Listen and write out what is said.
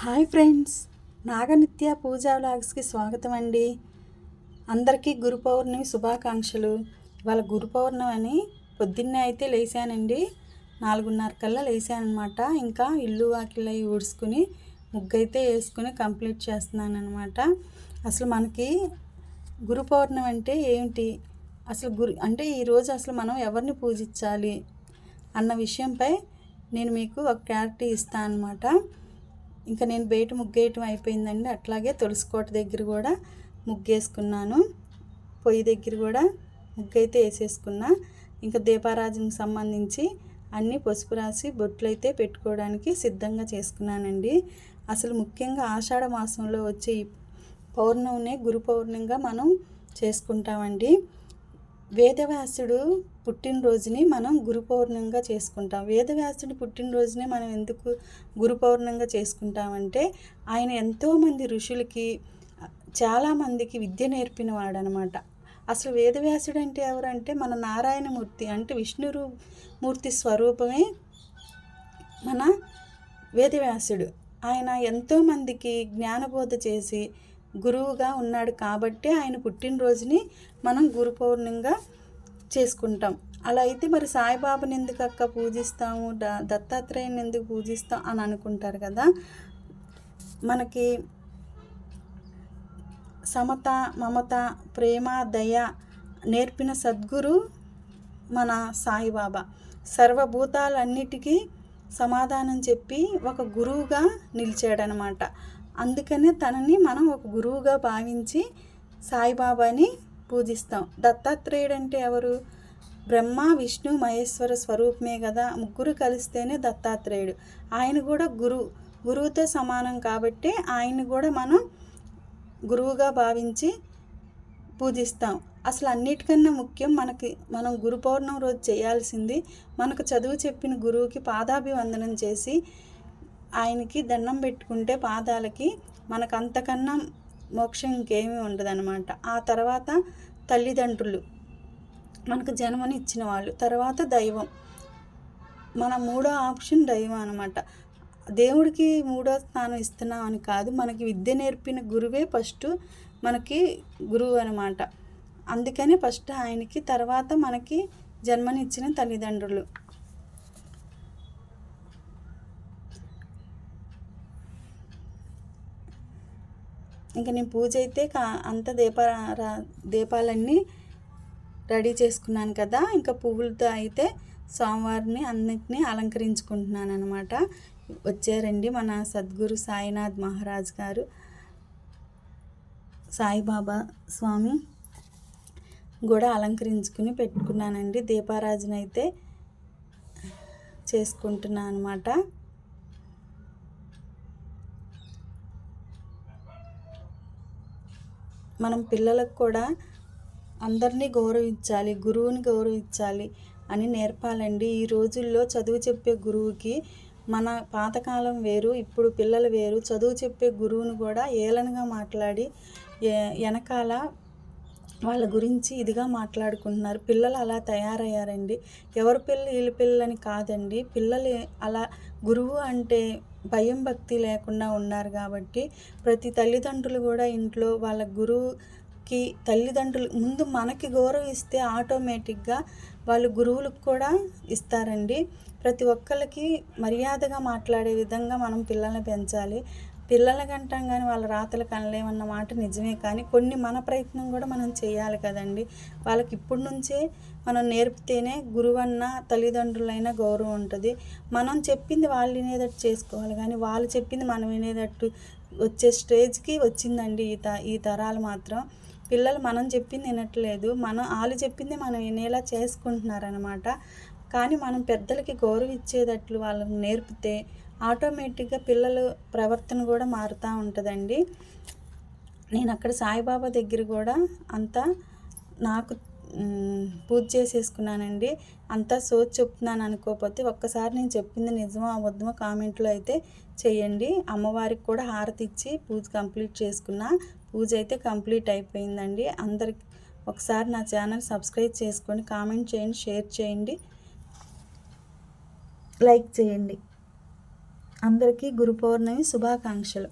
Hi friends నాగనిత్య పూజా వ్లాగ్స్కి స్వాగతం అండి అందరికీ గురు పౌర్ణమి శుభాకాంక్షలు. ఇవాళ గురు పౌర్ణమి అని పొద్దున్నే అయితే లేచానండి. నాలుగున్నర కల్లా లేచానమాట ఇంకా ఇల్లు వాకిళ్ళు అవి ఊడ్చుకుని ముగ్గైతే వేసుకుని కంప్లీట్ చేస్తున్నాను అనమాట అసలు మనకి గురు పౌర్ణమి అంటే ఏమిటి అసలు గురు అంటే ఈరోజు అసలు మనం ఎవరిని పూజించాలి? అన్న విషయంపై నేను మీకు ఒక క్లారిటీ ఇస్తాను అనమాట ఇంకా నేను బయట ముగ్గేయటం అయిపోయిందండి. అట్లాగే తులసికోట దగ్గర కూడా ముగ్గేసుకున్నాను. పొయ్యి దగ్గర కూడా ముగ్గైతే వేసేసుకున్నా. ఇంకా దీపారాజుకి సంబంధించి అన్నీ పసుపు రాసి బొట్లు అయితే పెట్టుకోవడానికి సిద్ధంగా చేసుకున్నానండి. అసలు ముఖ్యంగా ఆషాఢ మాసంలో వచ్చే ఈ పౌర్ణమినే గురు పౌర్ణమిగా మనం చేసుకుంటామండి. వేదవ్యాసుడు పుట్టినరోజుని మనం గురు పౌర్ణంగా చేసుకుంటాం. వేదవ్యాసుడి పుట్టినరోజునే మనం ఎందుకు గురు పౌర్ణంగా చేసుకుంటామంటే ఆయన ఎంతోమంది ఋషులకి చాలామందికి విద్య నేర్పిన వాడనమాట. అసలు వేదవ్యాసుడు అంటే ఎవరంటే మన నారాయణమూర్తి అంటే విష్ణు మూర్తి స్వరూపమే మన వేదవ్యాసుడు. ఆయన ఎంతోమందికి జ్ఞానబోధ చేసి గురువుగా ఉన్నాడు కాబట్టి ఆయన పుట్టినరోజుని మనం గురు పౌర్ణమిగా చేసుకుంటాం. అలా అయితే మరి సాయిబాబాని ఎందుకు అక్క పూజిస్తాము? ద దత్తాత్రేయుని ఎందుకు పూజిస్తాం అని అనుకుంటారు కదా? మనకి సమత మమత ప్రేమ దయ నేర్పిన సద్గురు మన సాయిబాబా. సర్వభూతాలన్నిటికీ సమాధానం చెప్పి ఒక గురువుగా నిలిచాడనమాట. అందుకనే తనని మనం ఒక గురువుగా భావించి సాయిబాబాని పూజిస్తాం. దత్తాత్రేయుడు అంటే ఎవరు? బ్రహ్మ విష్ణు మహేశ్వర స్వరూపమే కదా. ముగ్గురు కలిస్తేనే దత్తాత్రేయుడు. ఆయన కూడా గురు గురువుతో సమానం కాబట్టి ఆయన కూడా మనం గురువుగా భావించి పూజిస్తాం. అసలు అన్నిటికన్నా ముఖ్యం మనకి మనం గురు పౌర్ణమి రోజు చేయాల్సింది మనకు చదువు చెప్పిన గురువుకి పాదాభివందనం చేసి ఆయనకి దండం పెట్టుకుంటే పాదాలకి మనకు అంతకన్నా మోక్షం ఇంకేమీ ఉండదన్నమాట. ఆ తర్వాత తల్లిదండ్రులు మనకు జన్మని ఇచ్చిన వాళ్ళు తర్వాత దైవం. మన మూడో ఆప్షన్ దైవం అనమాట దేవుడికి మూడో స్థానం ఇస్తున్నాం అని కాదు మనకి విద్య నేర్పిన గురువే ఫస్ట్ మనకి గురువు అనమాట అందుకని ఫస్ట్ ఆయనకి తర్వాత మనకి జన్మనిచ్చిన తల్లిదండ్రులు. ఇంకా నేను పూజ అయితే కా అంత దీపారా దీపాలన్నీ రెడీ చేసుకున్నాను కదా. ఇంకా పువ్వులతో అయితే సోమవారిని అన్నిటినీ అలంకరించుకుంటున్నాను అనమాట వచ్చారండి మన సద్గురు సాయినాథ్ మహారాజ్ గారు. సాయిబాబా స్వామి కూడా అలంకరించుకుని పెట్టుకున్నానండి. దీపారాజునైతే చేసుకుంటున్నాను అనమాట మనం పిల్లలకు కూడా అందరినీ గౌరవించాలి గురువుని గౌరవించాలి అని నేర్పాలండి. ఈ రోజుల్లో చదువు చెప్పే గురువుకి మన పాతకాలం వేరు ఇప్పుడు పిల్లలు వేరు. చదువు చెప్పే గురువును కూడా ఏలనగా మాట్లాడి వెనకాల వాళ్ళ గురించి ఇదిగా మాట్లాడుకుంటున్నారు. పిల్లలు అలా తయారయ్యారండి. ఎవరి పిల్ల వీళ్ళ పిల్లలని కాదండి. పిల్లలు అలా గురువు అంటే భయం భక్తి లేకుండా ఉన్నారు కాబట్టి ప్రతి తల్లిదండ్రులు కూడా ఇంట్లో వాళ్ళ గురువుకి తల్లిదండ్రులు ముందు మనకి గౌరవం ఇస్తే ఆటోమేటిక్గా వాళ్ళు గురువులకు కూడా ఇస్తారండి. ప్రతి ఒక్కరికి మర్యాదగా మాట్లాడే విధంగా మనం పిల్లల్ని పెంచాలి. పిల్లల అంటాం కానీ వాళ్ళ రాతలు కనలేమన్న మాట నిజమే కానీ కొన్ని మన ప్రయత్నం కూడా మనం చేయాలి కదండి. వాళ్ళకి ఇప్పటి నుంచే మనం నేర్పితేనే గురువన్న తల్లిదండ్రులైనా గౌరవం ఉంటుంది. మనం చెప్పింది వాళ్ళు వినేటట్టు చేసుకోవాలి కానీ వాళ్ళు చెప్పింది మనం వినేటట్టు వచ్చే స్టేజ్కి వచ్చిందండి ఈ త ఈ తరాలు మాత్రం. పిల్లలు మనం చెప్పింది వినట్లేదు మనం వాళ్ళు చెప్పింది మనం వినేలా చేసుకుంటున్నారనమాట కానీ మనం పెద్దలకి గౌరవ ఇచ్చేటట్లు వాళ్ళని నేర్పితే ఆటోమేటిక్గా పిల్లలు ప్రవర్తన కూడా మారుతూ ఉంటుందండి. నేను అక్కడ సాయిబాబా దగ్గర కూడా అంతా నాకు పూజ చేసేసుకున్నానండి. అంతా సోచ్ చెప్తున్నాను అనుకోకపోతే ఒక్కసారి నేను చెప్పింది నిజమో అబద్ధమో కామెంట్లో అయితే చేయండి అమ్మవారికి కూడా హారతి ఇచ్చి పూజ కంప్లీట్ చేసుకున్నా. పూజ అయితే కంప్లీట్ అయిపోయిందండి. అందరికి ఒకసారి నా ఛానల్ సబ్స్క్రైబ్ చేసుకొని కామెంట్ చేయండి షేర్ చేయండి లైక్ చేయండి. అందరికీ గురు పౌర్ణమి శుభాకాంక్షలు.